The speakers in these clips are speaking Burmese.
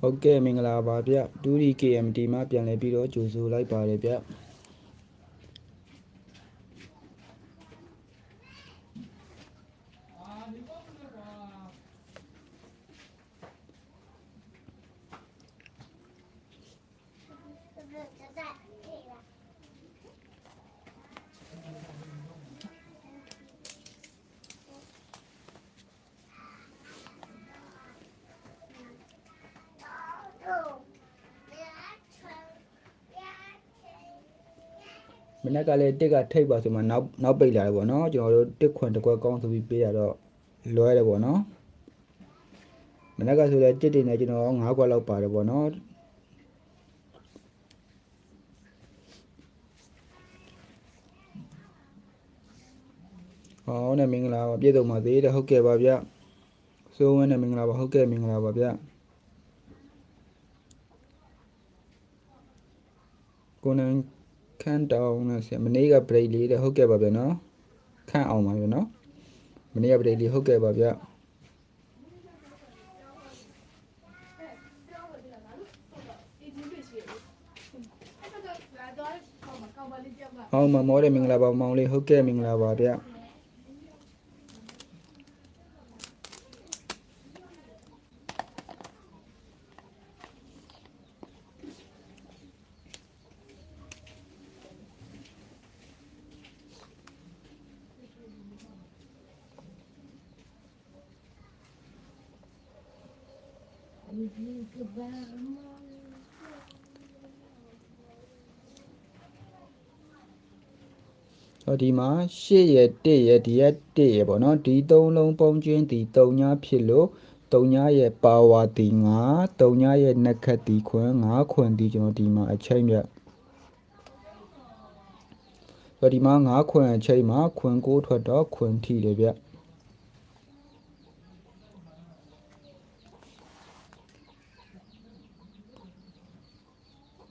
ဟုတ်ကဲ့မင်္ဂလာပါဗျ 2D KMT မှာပြန်လည်ပြီးတော့ကြိုဆိုလိုက်ပါတယ်ဗျ မနေ့ကလည်းတစ်ကထိတ်ပါဆိုမှနောက်နောက်ပိတ်လာတယ်ပေါ့နော်ကျွန်တော်တို့တစ်ခွန်တစ်ခွက်ကောင်းဆိုပြီးပေးရတော့လွဲတယ်ပေါ့နော်မနေ့ကဆိုလည်းတစ်တင်နေကျွန်တော်9ခွက်လောက်ပါတယ်ပေါ့နော်ဟောနဲ့မင်္ဂလာပါပြည့်စုံပါသေးတယ်ဟုတ်ကဲ့ပါဗျစိုးဝင်းနဲ့မင်္ဂလာပါဟုတ်ကဲ့မင်္ဂလာပါဗျကိုနန် ခန့်တောင်းနဲ့ဆရာမနေ့က break လေးတဲ့ဟုတ်ကဲ့ပါဗျာနော်ခန့်အောင်ပါဗျာနော်မနေ့က break လေးဟုတ်ကဲ့ပါဗျာဟောင်းမမောတဲ့မင်္ဂလာပါမောင်လေးဟုတ်ကဲ့မင်္ဂလာပါဗျာ ဟောဒီမှာ8ရဲ့1ရဲ့ဒီရဲ့1ရဲ့ပေါ့နော်ဒီသုံးလုံးပုံချင်းဒီ3ညဖြစ်လို့3ညရဲ့ပါဝါဒီ9 3ညရဲ့နှက်ခတ်ဒီခွန်း9ခွန်းဒီကျွန်တော်ဒီမှာအချိန်မြတ်ဟောဒီမှာ9ခွန်းအချိန်မှာခွန်း9ထွက်တော့ခွန်းထိတယ်ဗျ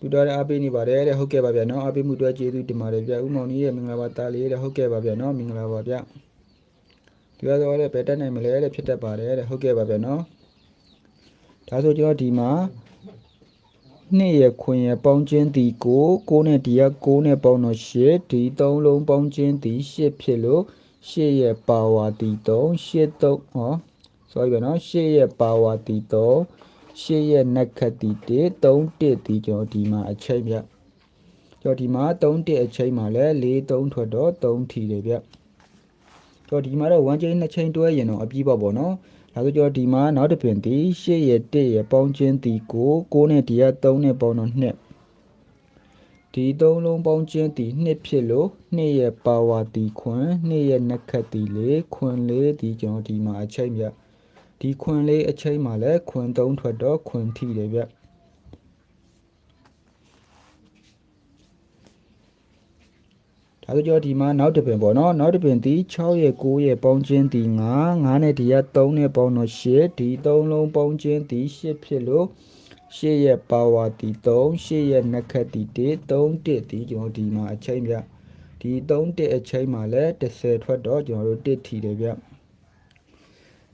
တူတော်အားပေးနေပါတယ်တဲ့ဟုတ်ကဲ့ပါဗျာနော်အားပေးမှုအတွက်ကျေးဇူးတင်ပါတယ်ဗျာဥမောင်ကြီးရဲ့မင်္ဂလာပါတာလေးတဲ့ဟုတ်ကဲ့ပါဗျာနော်မင်္ဂလာပါဗျာဒီကတော့လည်းဘယ်တက်နိုင်မလဲတဲ့ဖြစ်တတ်ပါတယ်တဲ့ဟုတ်ကဲ့ပါဗျာနော်ဒါဆိုကျွန်တော်ဒီမှာနှစ်ရခွင်ရပေါင်းချင်းဒီကိုကိုနဲ့ဒီကကိုနဲ့ပေါင်းတော့ရှစ်ဒီသုံးလုံးပေါင်းချင်းဒီရှစ်ဖြစ်လို့ရှစ်ရပါဝါဒီ3ရှစ်3ဟော sorry ဗျာနော်ရှစ်ရပါဝါဒီ3 ရှစ်ရဲ့နက်ခတ်တီ1 3 1ဒီကျွန်တော်ဒီမှာအချိန်ပြကျွန်တော်ဒီမှာ3 1အချိန်မှာလဲ4 3ထွက်တော့3ထီတယ်ဗျကျွန်တော်ဒီမှာတော့1ချိန်2ချိန်တွဲရင်တော့အပြီးပေါ့ပေါ့နော်ဒါဆိုကျွန်တော်ဒီမှာနောက်တစ်ပင်ဒီရှစ်ရဲ့1ရဲ့ပေါင်းချင်းဒီကို6နဲ့ဒီက3နဲ့ပေါင်းတော့2ဒီသုံးလုံးပေါင်းချင်းဒီ2ဖြစ်လို့2ရဲ့ပါဝါဒီခွန်း2ရဲ့နက်ခတ်ဒီ4ခွန်း4ဒီကျွန်တော်ဒီမှာအချိန်ပြ ဒီခွန်လေးအချိန်မှလည်းခွန်3ထွက်တော့ခွန်ထိတယ်ဗျဒါဆိုကြောဒီမှာနောက်တစ်ပင်ပေါ့နော်နောက်တစ်ပင်ဒီ6ရဲ့9ရဲ့ပေါင်းချင်းဒီ9 9နဲ့ဒီက3နဲ့ပေါင်းတော့8ဒီ3လုံးပေါင်းချင်းဒီ8ဖြစ်လို့8ရဲ့ပါဝါဒီ3 8ရဲ့နှက်ခတ်ဒီ1 3 1ဒီကျွန်တော်ဒီမှာအချိန်ဗျဒီ3 1အချိန်မှလည်း10ထွက်တော့ကျွန်တော်တို့1ထီတယ်ဗျ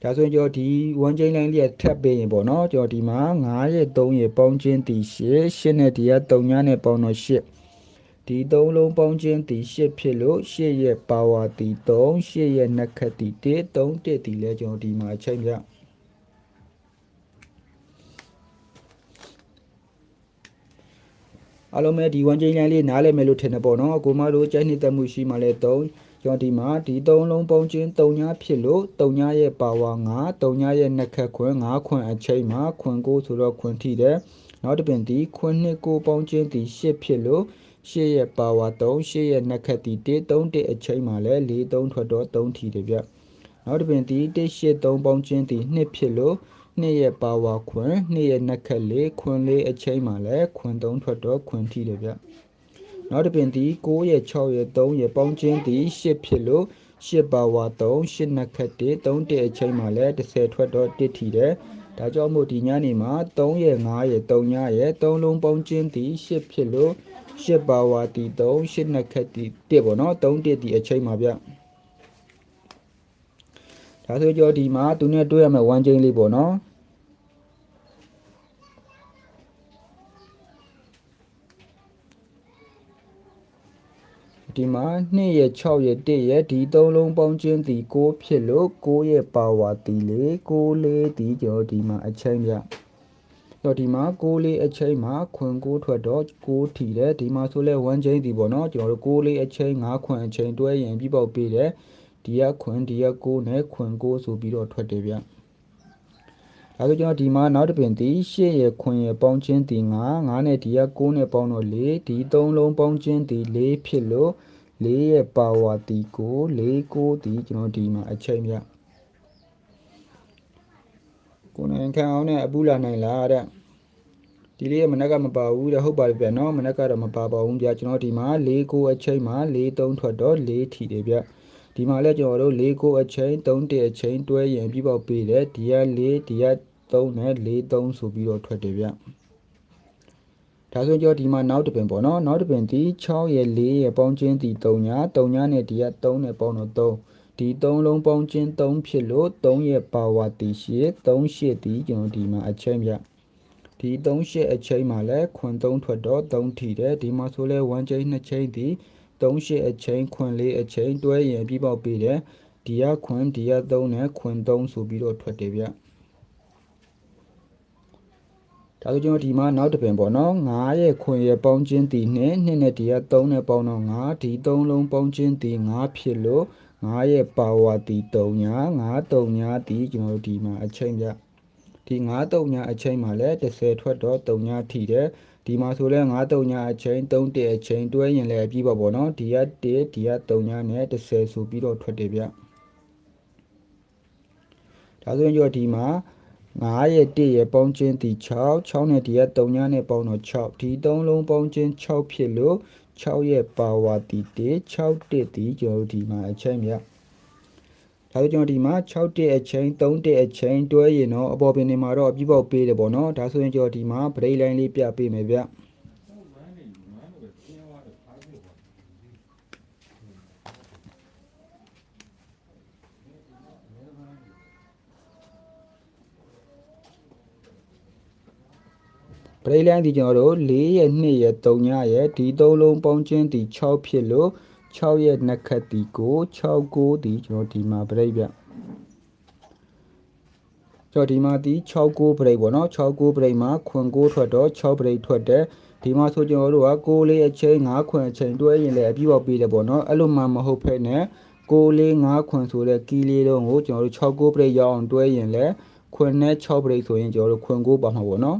ဒါဆိုရင်ကျွန်တော်ဒီ1 chain line လေးထပ်ပေးရင်ပေါ့နော်ကျွန်တော်ဒီမှာ9ရဲ့3ရဲ့ပေါင်းချင်းတီ8 8နဲ့ဒီက3ညနဲ့ပေါင်းတော့8ဒီ3လုံးပေါင်းချင်းတီ8ဖြစ်လို့8ရဲ့ power တီ3 8ရဲ့နှက်ခတ်တီ1 3 1တီလဲကျွန်တော်ဒီမှာချိန်ပြအားလုံးပဲဒီ1 chain line လေးနားလည်မယ်လို့ထင်တယ်ပေါ့နော်ကိုမတို့ကြိုက်နှစ်မှုရှိမှလဲ3 ကျွန်တော်ဒီမှာဒီသုံးလုံးပုံချင်း3ညဖြစ်လို့3ညရဲ့ပါဝါ9 3ညရဲ့နှက်ခတ်ခွန်း9ခွန်းအချိန်မှာခွန်း9ဆိုတော့ခွန်းထိတယ်နောက်တစ်ပင်ဒီခွန်း2ကိုပေါင်းချင်းဒီ10ဖြစ်လို့10ရဲ့ပါဝါ3 10ရဲ့နှက်ခတ်ဒီ1 3 1အချိန်မှာလဲ4 3ထွက်တော့3ထီတယ်ဗျနောက်တစ်ပင်ဒီ1 8 3ပေါင်းချင်းဒီ2ဖြစ်လို့2ရဲ့ပါဝါခွန်း2ရဲ့နှက်ခတ်4ခွန်း4အချိန်မှာလဲခွန်း3ထွက်တော့ခွန်းထီတယ်ဗျ နောက်တစ်ပင်ဒီ9ရဲ့6ရဲ့3ရဲ့ပေါင်းချင်းဒီ10ဖြစ်လို့10ပါဝါ3 10နှက်ခတ်1 3 1အချိန်မှာလဲ10ထွက်တော့1ထီတယ်ဒါကြောင့်မို့ဒီညနေမှာ3ရဲ့5ရဲ့3ညရဲ့3လုံးပေါင်းချင်းဒီ10ဖြစ်လို့10ပါဝါတီ3 10နှက်ခတ်ဒီ1ပေါ့နော်3 1ဒီအချိန်မှာဗျဒါဆိုကြောဒီမှာသူနဲ့တွေ့ရမယ့်1ချိန်လေးပေါ့နော် ဒီမှာ2ရဲ့6ရဲ့1ရဲ့ဒီသုံးလုံးပေါင်းခြင်းဒီ6ဖြစ်လို့6ရဲ့ပါဝါဒီလေ6လေးဒီကျွန်တော်ဒီမှာအချိန်ပြတော့ဒီမှာ6လေးအချိန်မှာခွန်6ထွက်တော့6ထီတယ်ဒီမှာဆိုလဲ1ချိန်ဒီပေါ့နော်ကျွန်တော်တို့6လေးအချိန်5ခွန်အချိန်တွဲရင်ပြီးပေါက်ပေးတယ်ဒီကခွန်ဒီက6နဲ့ခွန်6ဆိုပြီးတော့ထွက်တယ်ဗျ ဒါဆိုကျွန်တော်ဒီမှာနောက်တစ်ပင်ဒီ8ရဲ့ခွန်ရဲ့ပေါင်းခြင်းဒီ9 9နဲ့ဒီက6နဲ့ပေါင်းတော့4ဒီ3လုံးပေါင်းခြင်းဒီ4ဖြစ်လို့4ရဲ့ပါဝါဒီကို4 9ဒီကျွန်တော်ဒီမှာအချိန်ပြကိုနိုင်ခံအောင်နဲ့အပူလာနိုင်လားတဲ့ဒီလေးမနက်ကမပါဘူးတဲ့ဟုတ်ပါတယ်ဗျနော်မနက်ကတော့မပါပါဘူးဗျကျွန်တော်ဒီမှာ4 9အချိန်မှာ4 3ထွက်တော့4ထီတယ်ဗျဒီမှာလည်းကျွန်တော်တို့၄ကိုအချိန်3တက်အချိန်တွဲရင်ပြီးပေါက်ပေးတယ်ဒီက4ဒီက 3နဲ့4 3ဆိုပြီးတော့ထွက်တယ်ဗျဒါဆိုကြောဒီမှာနောက်တစ်ပင်ပေါ့နော်နောက်တစ်ပင်ဒီ6ရဲ့4ရဲ့ပေါင်းချင်းဒီ3ညာ3ညာနဲ့ဒီက3နဲ့ပေါင်းတော့3ဒီ3လုံးပေါင်းချင်း3ဖြစ်လို့3ရဲ့ပါဝါတီရှိ3ရှိဒီကျွန်တော်ဒီမှာအချိန်ဗျဒီ3ရှိအချိန်မှာလဲခွန်3ထွက်တော့3ထီတယ်ဒီမှာဆိုလဲ1ချိန်2ချိန်ဒီ3ရှစ်အချိန်ခွန်လေးအချိန်တွဲရင်ပြီးပေါက်ပေးတယ်ဒီကခွန်ဒီက3နဲ့ခွန်3ဆိုပြီးတော့ထွက်တယ်ဗျ ဒါဆိုကျွန်တော်ဒီမှာနောက်တစ်ပင်ပေါ့နော်9ရဲ့ခွန်ရဲ့ပေါင်းချင်းတီနဲ့2နဲ့ဒီက3နဲ့ပေါင်းတော့9ဒီ3လုံးပေါင်းချင်းတီ9ဖြစ်လို့9ရဲ့ပါဝါတီ3ညာ9 3ညာတီကျွန်တော်တို့ဒီမှာအချိန်ပြဒီ9 3ညာအချိန်မှာလည်း30ထွက်တော့3ညာထီတယ်ဒီမှာဆိုလဲ9 3ညာအချိန်3တက်အချိန်တွဲရင်လည်းပြီးပါပေါ့နော်ဒီက1ဒီက3ညာနဲ့30ဆိုပြီးတော့ထွက်တယ်ဗျဒါဆိုရင်ကြောဒီမှာ9 ရဲ့1ရဲ့ပေါင်းချင်းဒီ6 6နဲ့ဒီက3ညာနဲ့ပေါင်းတော့6ဒီ3လုံးပေါင်းချင်း6ဖြစ်လို့6ရဲ့ပါဝါတီ1 6တက်ဒီကျွန်တော်ဒီမှာအချိန်ဗျဒါဆိုကျွန်တော်ဒီမှာ6တက်အချိန်3တက်အချိန်တွဲရင်တော့အပေါ်ပင်နေမှာတော့အပြည့်ပေါက်ပေးတယ်ပေါ့နော်ဒါဆိုရင်ကျွန်တော်ဒီမှာ break line လေးပြပေးမယ်ဗျ ပရိလိုင်းဒီကျွန်တော်တို့4ရဲ့2ရဲ့3ညရဲ့ဒီ3လုံးပေါင်းချင်းဒီ6ဖြစ်လို့6ရဲ့နှစ်ခတ်ဒီကို6 9ဒီကျွန်တော်ဒီမှာပရိဗျကျွန်တော်ဒီမှာဒီ6 9ပရိပေါ့နော်6 9ပရိမှာခွန်9ထွက်တော့6ပရိထွက်တယ်ဒီမှာဆိုကျွန်တော်တို့က6လေးအချိန်5ခွန်အချိန်တွဲရင်လည်းအပြည့်ပေါက်ပေးတယ်ပေါ့နော်အဲ့လိုမှမဟုတ်ဖက်နဲ့6လေး5ခွန်ဆိုတဲ့ကီလေးလုံးကိုကျွန်တော်တို့6 9ပရိရောက်အောင်တွဲရင်လည်းခွန်နဲ့6ပရိဆိုရင်ကျွန်တော်တို့ခွန်9ပါမှာပေါ့နော်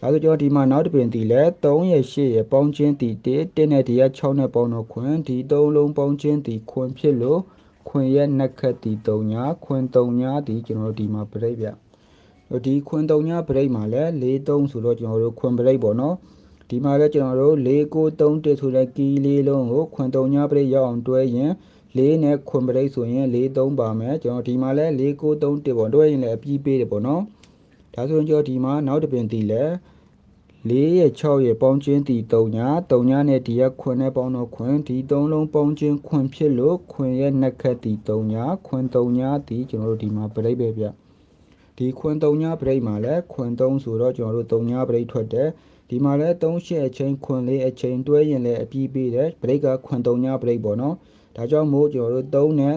ဒါဆိုကျွန်တော်ဒီမှာနောက်တစ်ပင်တီလဲ3ရဲ့8ရဲ့ပေါင်းချင်းတီ1 1နဲ့ဒီက6နဲ့ပေါင်းတော့ခွင်ဒီ3လုံးပေါင်းချင်းတီခွင်ဖြစ်လို့ခွင်ရဲ့နှစ်ခက်တီ3ညာခွင်3ညာဒီကျွန်တော်တို့ဒီမှာပြိတ်ဗျဒီခွင်3ညာပြိတ်မှာလဲ4 3ဆိုတော့ကျွန်တော်တို့ခွင်ပြိတ်ပေါ့နော်ဒီမှာလဲကျွန်တော်တို့4 9 3 1ဆိုတဲ့ကီလေးလုံးကိုခွင်3ညာပြိတ်ရောက်အောင်တွဲရင်၄နဲ့ခွန်ပရိတ်ဆိုရင်၄3ပါမယ်ကျွန်တော်ဒီမှာလဲ၄9 3 1ပေါ့တွဲရင်လည်းအပြီးပေးတယ်ပေါ့နော် ဒါဆိုရင်ကျွန်တော်ဒီမှာနောက်တစ်ပင်တီလဲ4ရဲ့6ရဲ့ပေါင်းချင်းတီ3ညာ3ညာနဲ့ဒီရက်ခွင်နဲ့ပေါင်းတော့ခွင်ဒီ3လုံးပေါင်းချင်းခွင်ဖြစ်လို့ခွင်ရဲ့နှစ်ခက်တီ3ညာခွင်3ညာတီကျွန်တော်တို့ဒီမှာပြိတ်ပဲဗျဒီခွင်3ညာပြိတ်မှာလဲခွင်3ဆိုတော့ကျွန်တော်တို့3ညာပြိတ်ထွက်တယ်ဒီမှာလဲ3ရှစ်အချိန်ခွင်လေးအချိန်တွဲရင်လည်းအပြီးပေးတယ်ပြိတ်ကခွင်3ညာပြိတ်ပေါ့နော်ဒါကြောင့်မို့ကျွန်တော်တို့3နဲ့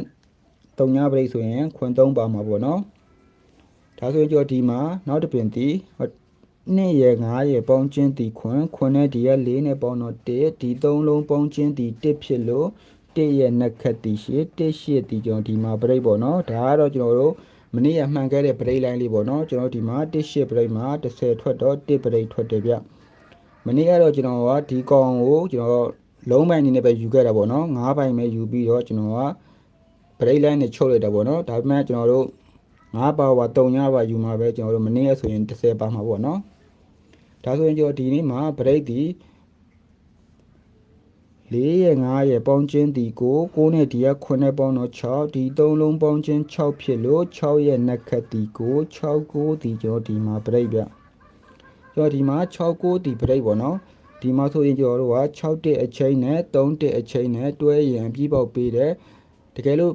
3ညပရိတ်ဆိုရင်ခွန်3ပါမှာပေါ့နော် ဒါဆိုရင်ကျွန်တော်ဒီမှာနောက်တစ်ပင်တီ2ရယ်5ရယ်ပေါင်းချင်းတီခွန်ခွန်နဲ့ဒီရ4နဲ့ပေါင်းတော့1ဒီ3လုံးပေါင်းချင်းတီ1ဖြစ်လို့1ရဲ့နှစ်ခက်တီရှိ1ရှိတီကျွန်တော်ဒီမှာပရိတ်ပေါ့နော်ဒါကတော့ကျွန်တော်တို့မနေ့ကမှန်ခဲ့တဲ့ပရိတ်လိုင်းလေးပေါ့နော်ကျွန်တော်ဒီမှာ1ရှိပရိတ်မှာ30ထွက်တော့1ပရိတ်ထွက်တယ်ဗျမနေ့ကတော့ကျွန်တော်ကဒီကောင်ကိုကျွန်တော်လုံးပိုင်းအနေနဲ့ပဲယူခဲ့တာပေါ့နော်၅ပိုင်းပဲယူပြီးတော့ကျွန်တော်ကဘရိတ်လိုင်းနဲ့ချုပ်လိုက်တာပေါ့နော်ဒါပေမဲ့ကျွန်တော်တို့ ၅ပါဝါ၃ညပါယူမှာပဲကျွန်တော်တို့မနေ့ကဆိုရင်30ပါမှာပေါ့နော်ဒါဆိုရင်ကျွန်တော်ဒီနေ့မှာဘရိတ်ဒီ၄ရဲ့9ရဲ့ပေါင်းချင်းဒီကို6နဲ့ဒီက9နဲ့ပေါင်းတော့6ဒီ3လုံးပေါင်းချင်း6ဖြစ်လို့6ရဲ့နှစ်ခတ်ဒီကို6 9ဒီကျွန်တော်ဒီမှာပြိတ်ပြကျွန်တော်ဒီမှာ6 9ဒီပြိတ်ပေါ့နော်ဒီမှာဆိုရင်ကျွန်တော်တို့က6တက်အချိန်နဲ့3တက်အချိန်နဲ့တွဲရင်အပြည့်ပေါက်ပေးတယ်တကယ်လို့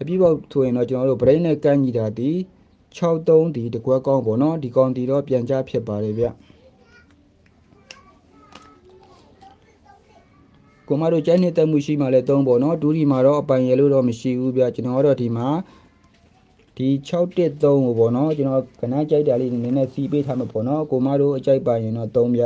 အပြည့်ပေါက်ဆိုရင်တော့ကျွန်တော်တို့ brain နဲ့ကန့်ညီတာဒီ63ဒီတကွက်ကောင်းပေါ့နော်ဒီကောင်ဒီတော့ပြန်ကြဖြစ်ပါတယ်ဗျကိုမတို့ကြိုက်နှစ်သက်မှုရှိမှလည်းသုံးပေါ့နော်ဒူးဒီမှာတော့အပိုင်ရလို့တော့မရှိဘူးဗျကျွန်တော်ကတော့ဒီမှာဒီ613ကိုပေါ့နော်ကျွန်တော်ခဏကြိုက်တာလေးနည်းနည်းစီးပေးထားမှာပေါ့နော်ကိုမတို့အကြိုက်ပါရင်တော့သုံးဗျ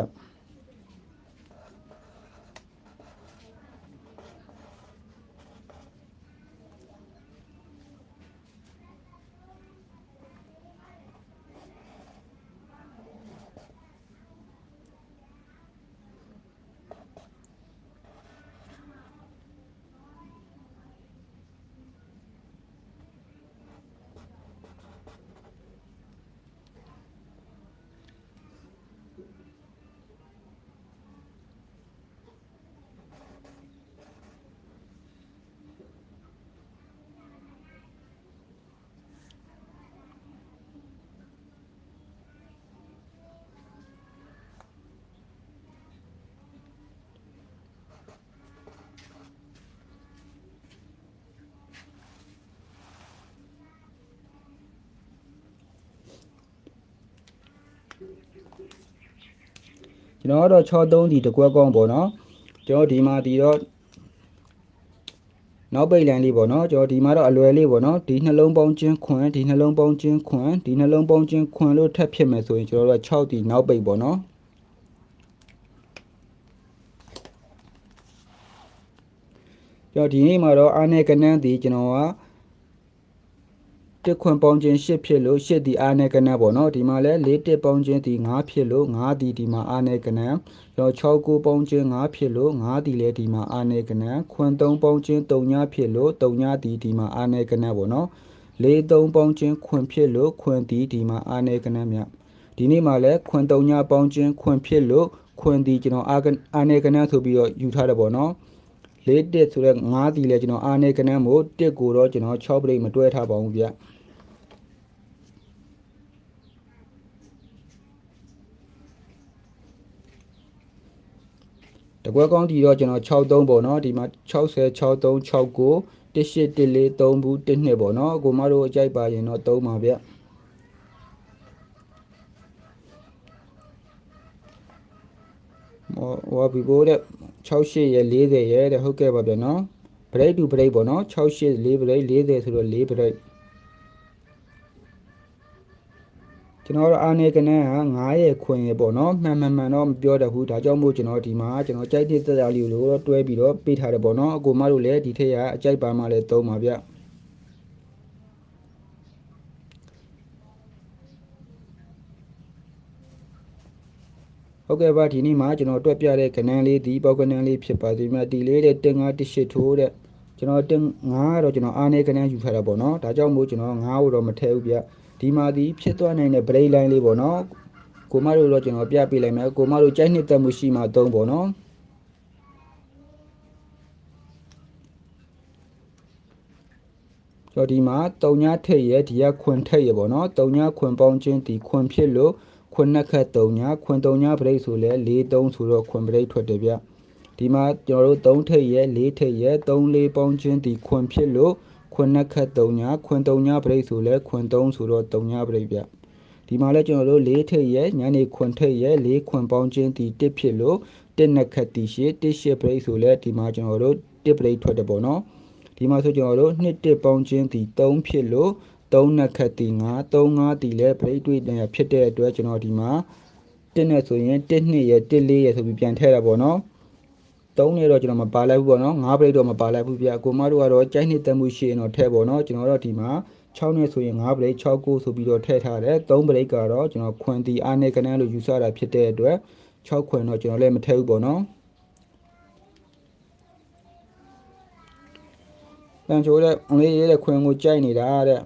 ကျွန်တော်ကတော့63ဒီတကွက်ကောင်းပေါ့နော်ကျွန်တော်ဒီမှာဒီတော့နောက်ပိတ်လန်လေးပေါ့နော်ကျွန်တော်ဒီမှာတော့အလွယ်လေးပေါ့နော်ဒီနှလုံးပေါင်းချင်းခွန်ဒီနှလုံးပေါင်းချင်းခွန်ဒီနှလုံးပေါင်းချင်းခွန်လို့ထပ်ဖြစ်မယ်ဆိုရင်ကျွန်တော်တို့က6ဒီနောက်ပိတ်ပေါ့နော်ကျွန်တော်ဒီနေ့မှာတော့အားနဲ့ကနန်းဒီကျွန်တော်က တစ်ခွန်ပေါင်းခြင်း၈ဖြစ်လို့၈ဒီအားနဲ့ကနန်းပေါ့နော်ဒီမှာလဲ၄တစ်ပေါင်းခြင်းဒီ9ဖြစ်လို့9ဒီဒီမှာအားနဲ့ကနန်းကျွန်တော်6ကိုပေါင်းခြင်း9ဖြစ်လို့9ဒီလဲဒီမှာအားနဲ့ကနန်းခွန်3ပေါင်းခြင်း3ညဖြစ်လို့3ညဒီဒီမှာအားနဲ့ကနန်းပေါ့နော်၄3ပေါင်းခြင်းခွန်ဖြစ်လို့ခွန်ဒီဒီမှာအားနဲ့ကနန်းမြဒီနေ့မှာလဲခွန်3ညပေါင်းခြင်းခွန်ဖြစ်လို့ခွန်ဒီကျွန်တော်အားအားနဲ့ကနန်းဆိုပြီးတော့ယူထားတယ်ပေါ့နော်လေးတက်ဆိုတော့9ဒီလဲကျွန်တော်အားနေကနန်းမို့တက်ကိုတော့ကျွန်တော်6ပြိတ်မတွဲထားပါဘူးဗျ တကွက်ကောင်းတီတော့ကျွန်တော်63ပေါ့နော်ဒီမှာ60 63 69 18 14 3ဘူး1နှစ်ပေါ့နော်ကိုမတို့အကြိုက်ပါရင်တော့3ပါဗျဟောဟောဘီဘိုးတဲ့68ရဲ့40ရဲ့တဲ့ဟုတ်ကဲ့ပါဗျနော်ဘရိတ်တူဘရိတ်ပေါ့နော်68 4ဘရိတ်40ဆိုတော့4ဘရိတ် ကျွန်တော်တို့အာနေကနန်းက9ရဲ့ခွင်ရဲ့ပေါ့နော်မှန်မှန်မှန်တော့မပြောတတ်ဘူးဒါကြောင့်မို့ကျွန်တော်ဒီမှာကျွန်တော်ကြိုက်တဲ့သက်သာလေးကိုတော့တွဲပြီးတော့ပေးထားတယ်ပေါ့နော်အကိုမတို့လည်းဒီထက်ရအကြိုက်ပါမှလည်းသုံးပါဗျဟုတ်ကဲ့ပါဒီနေ့မှာကျွန်တော်တွက်ပြတဲ့ကနန်းလေးဒီပေါက်ကနန်းလေးဖြစ်ပါသေးမြတ်ဒီလေးတဲ့တင်9 18ထိုးတဲ့ကျွန်တော်တင်9ကတော့ကျွန်တော်အာနေကနန်းယူထားတာပေါ့နော်ဒါကြောင့်မို့ကျွန်တော်9ကိုတော့မထည့်ဘူးဗျ ဒီမှာဒီဖြစ်သွားနိုင်တဲ့ break line လေးပေါ့နော်ကိုမတို့တော့ကျွန်တော်ပြပေးလိုက်မယ်ကိုမတို့ကြိုက်နှစ်သက်မှုရှိမှသုံးပေါ့နော်ကျော်ဒီမှာတုံညာထိတ်ရဲ့ဒီကခွန်ထိတ်ရဲ့ပေါ့နော်တုံညာခွန်ပေါင်းချင်းဒီခွန်ဖြစ်လို့ခွန်နှစ်ခတ်တုံညာခွန်တုံညာပရိတ်ဆိုလဲ၄3ဆိုတော့ခွန်ပရိတ်ထွက်တယ်ဗျဒီမှာကျွန်တော်တို့3ထိတ်ရဲ့4ထိတ်ရဲ့3 4ပေါင်းချင်းဒီခွန်ဖြစ်လို့ ခွန်နှစ်ခတ်3ညခွန်3ညပရိတ်ဆိုလဲခွန်3ဆိုတော့3ညပရိတ်ဗျဒီမှာလဲကျွန်တော်တို့၄ထိပ်ရဲ့ညနေခွန်ထိပ်ရဲ့၄ခွန်ပေါင်းခြင်းဒီ1ဖြစ်လို့1နှစ်ခတ်တီရှိ1ရှစ်ပရိတ်ဆိုလဲဒီမှာကျွန်တော်တို့1ပရိတ်ထွက်တယ်ပေါ့နော်ဒီမှာဆိုကျွန်တော်တို့2 1ပေါင်းခြင်းဒီ3ဖြစ်လို့3နှစ်ခတ်တီ9 3 5တီလဲပရိတ်တွေ့တယ်ဖြစ်တဲ့အတွက်ကျွန်တော်ဒီမှာ1နဲ့ဆိုရင်1နှစ်ရဲ့1 4ရဲ့ဆိုပြီးပြန်ထည့်တာပေါ့နော် 3နဲ့တော့ကျွန်တော်မပါလိုက်ဘူးပေါ့နော်5ပရိတ်တော့မပါလိုက်ဘူးဗျာကိုမတို့ကတော့ကြိုက်နှစ်သက်မှုရှိရင်တော့ထည့်ပေါ့နော်ကျွန်တော်တို့ဒီမှာ6နဲ့ဆိုရင်5ပရိတ်6ကိုဆိုပြီးတော့ထည့်ထားတယ်3ပရိတ်ကတော့ကျွန်တော်ခွန်တီအားနဲ့ကနန်းလို့ယူဆတာဖြစ်တဲ့အတွက်6ခွန်တော့ကျွန်တော်လည်းမထည့်ဘူးပေါ့နော်တန်ချိုးတဲ့အလေးရေးတဲ့ခွင်ကိုကြိုက်နေတာတဲ့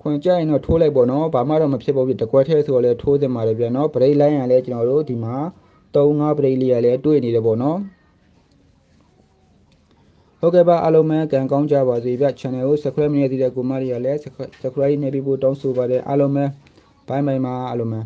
ခွင်ကြိုက်ရင်တော့ထိုးလိုက်ပေါ့နော်ဘာမှတော့မဖြစ်ပါဘူးတကွက်ထဲဆိုတော့လည်းထိုးသင့်ပါတယ်ဗျာနော်ဗရိတ်လိုင်းရန်လည်းကျွန်တော်တို့ဒီမှာ 3 5ပရိတ်လေးရလည်းတွေ့နေတယ်ပေါ့နော်ဟုတ်ကဲ့ပါအားလုံးပဲကံကောင်းကြပါစေဗျ channel ကို subscribe မနေသေးတဲ့ကိုမရီကလည်း subscribe နေပြီးဖို့တောင်းဆိုပါတယ်အားလုံးပဲဘိုင်းဘိုင်းပါအားလုံးပဲ